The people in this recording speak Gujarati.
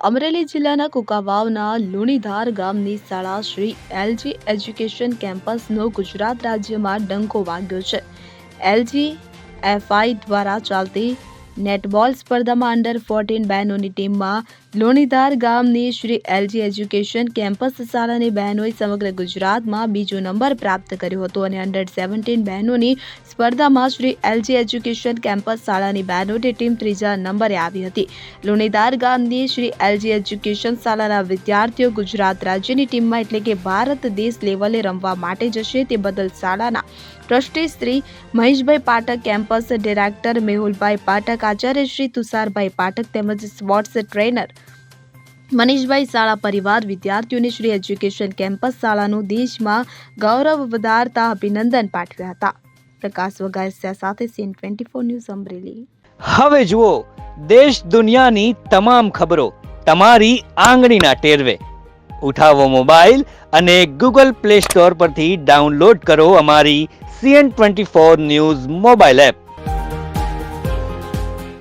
અમરેલી જિલ્લાના કુકાવાવના લુણીધાર ગામની શાળા શ્રી એલજી એજ્યુકેશન કેમ્પસનો ગુજરાત રાજ્યમાં ડંકો વાગ્યો છે. એલજી એફઆઈ દ્વારા ચાલતી નેટબોલ સ્પર્ધામાં અંડર ફોર્ટીન બહેનોની ટીમમાં લોણીધાર ગામની શ્રી એલજી એજ્યુકેશન કેમ્પસ શાળાની બહેનોએ સમગ્ર ગુજરાતમાં બીજો નંબર પ્રાપ્ત કર્યો હતો અને અંડર સેવન્ટીન બહેનોની સ્પર્ધામાં શ્રી એલજી એજ્યુકેશન કેમ્પસ શાળાની બહેનોની ટીમ ત્રીજા નંબરે આવી હતી. લોણીધાર ગામની શ્રી એલજી એજ્યુકેશન શાળાના વિદ્યાર્થીઓ ગુજરાત રાજ્યની ટીમમાં એટલે કે ભારત દેશ લેવલે રમવા માટે જશે તે બદલ શાળાના trustee Shri Maheshbhai Pathak, campus director Mehulbhai Pathak Acharya Shri Tusharbhai Pathak તેમજ સ્પોર્ટ્સ ટ્રેનર મનીષભાઈ શાળા પરિવાર વિદ્યાર્થીઓને શ્રી એજ્યુકેશન કેમ્પસ શાળાનું દેશમાં ગૌરવ વધારતા અભિનંદન પાઠવ્યા હતા. પ્રકાશ વગાસિયા સાથે CN twenty four news Amreli. હવે જુઓ, દેશ દુનિયાની તમામ ખબરો તમારી આંગળીના ટેરવે. ઉઠાવો મોબાઈલ અને ગૂગલ પ્લે સ્ટોર પરથી ડાઉનલોડ કરો અમારી CN twenty four news mobile app.